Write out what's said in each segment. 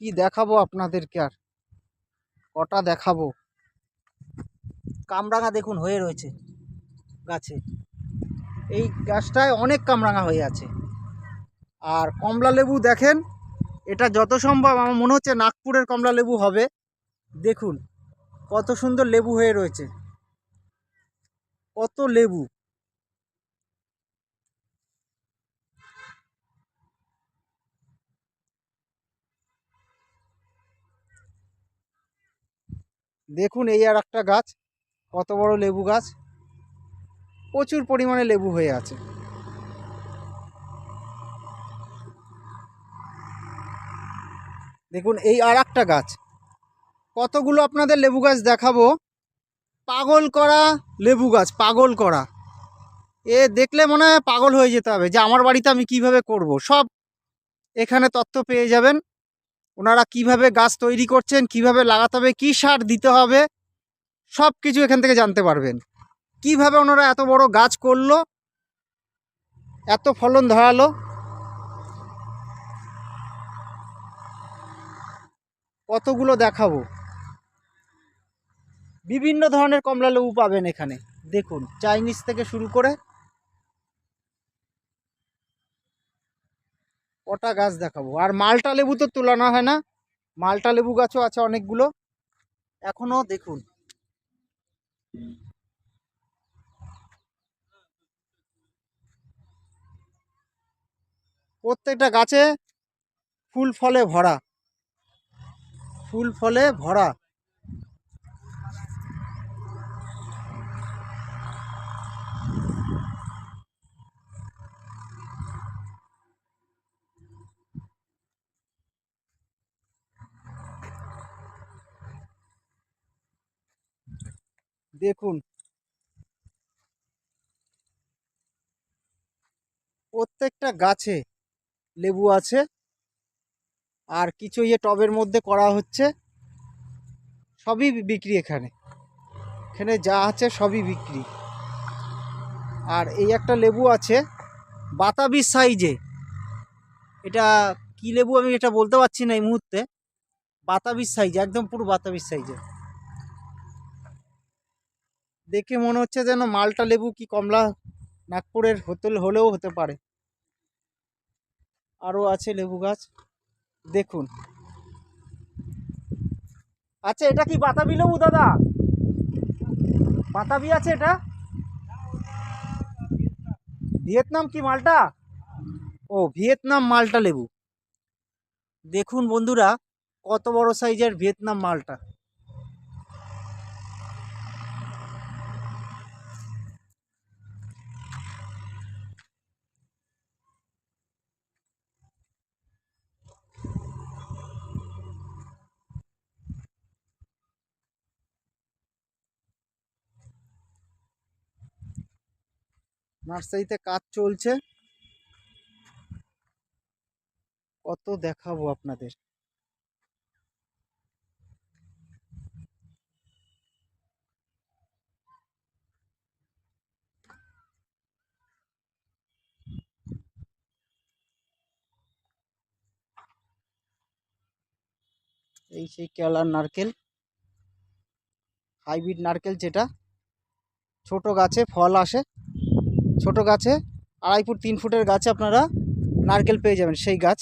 কি দেখাবো আপনাদেরকে আর? কটা দেখাবো? কামরাঙা দেখুন হয়ে রয়েছে গাছে। এই গাছটায় অনেক কামরাঙা হয়ে আছে। আর কমলা লেবু দেখেন, এটা যত সম্ভব আমার মনে হচ্ছে নাগপুরের কমলা লেবু হবে। দেখুন, কত সুন্দর লেবু হয়ে রয়েছে। কত লেবু! দেখুন এই আর একটা গাছ, কত বড় লেবু গাছ। প্রচুর পরিমাণে লেবু হয়ে আছে। দেখুন এই আর একটা গাছ। কতগুলো আপনাদের লেবু গাছ দেখাবো? পাগল করা লেবু গাছ, পাগল করা। এ দেখলে মনে হয় পাগল হয়ে যেতে হবে যে আমার বাড়িতে আমি কীভাবে করব? সব এখানে তথ্য পেয়ে যাবেন। ওনারা কীভাবে গাছ তৈরি করছেন, কীভাবে লাগাতে হবে, কী সার দিতে হবে সব কিছু এখান থেকে জানতে পারবেন। কীভাবে ওনারা এত বড় গাছ করল, এত ফলন ধরালো। কতগুলো দেখাবো। বিভিন্ন ধরনের কমলা লেবু পাবেন এখানে। দেখুন, চাইনিজ থেকে শুরু করে কটা গাছ দেখাবো। আর মালটা লেবু তো তুলনা হয় না। মালটা লেবু গাছও আছে অনেকগুলো। এখনও দেখুন। প্রত্যেকটা গাছে ফুল ফলে ভরা। ফুল ফলে ভরা। দেখুন। প্রত্যেকটা গাছে লেবু আছে। আর কিছু ইয়ে টবের মধ্যে করা হচ্ছে। সবই বিক্রি এখানে। এখানে যা আছে সবই বিক্রি। আর এই একটা লেবু আছে বাতাবি সাইজে। এটা কি লেবু আমি এটা বলতে পারছি না এই মুহূর্তে। বাতাবির সাইজে, একদম পুরো বাতাবির সাইজে। দেখে মনে হচ্ছে যেন মালটা লেবু কি কমলা নাগপুরের হতে হলেও হতে পারে। আরও আছে লেবু গাছ। দেখুন। আচ্ছা এটা কি বাতাবি লেবু, দাদা? বাতাবি আছে এটা? ভিয়েতনাম কি মালটা? ও, ভিয়েতনাম মালটা লেবু। দেখুন বন্ধুরা, কত বড় সাইজের ভিয়েতনাম মালটা। নার্সারিতে কাজ চলছে। কত দেখাবো আপনাদের। এই সেই কেলার নারকেল। হাইব্রিড নারকেল যেটা। ছোট গাছে ফল আসে। ছোট গাছে আড়াই ফুট তিন ফুটের গাছে আপনারা নারকেল পেয়ে যাবেন সেই গাছ।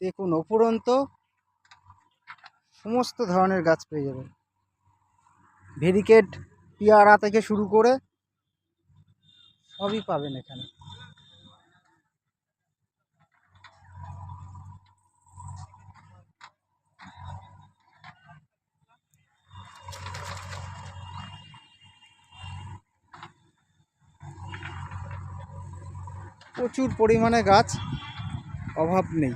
দেখুন অপুরন্ত সমস্ত ধরনের গাছ পেয়ে যাবেন। ভেরিকেট পিয়ারা থেকে শুরু করে সবই পাবেন এখানে। প্রচুর পরিমাণে গাছ অভাব নেই।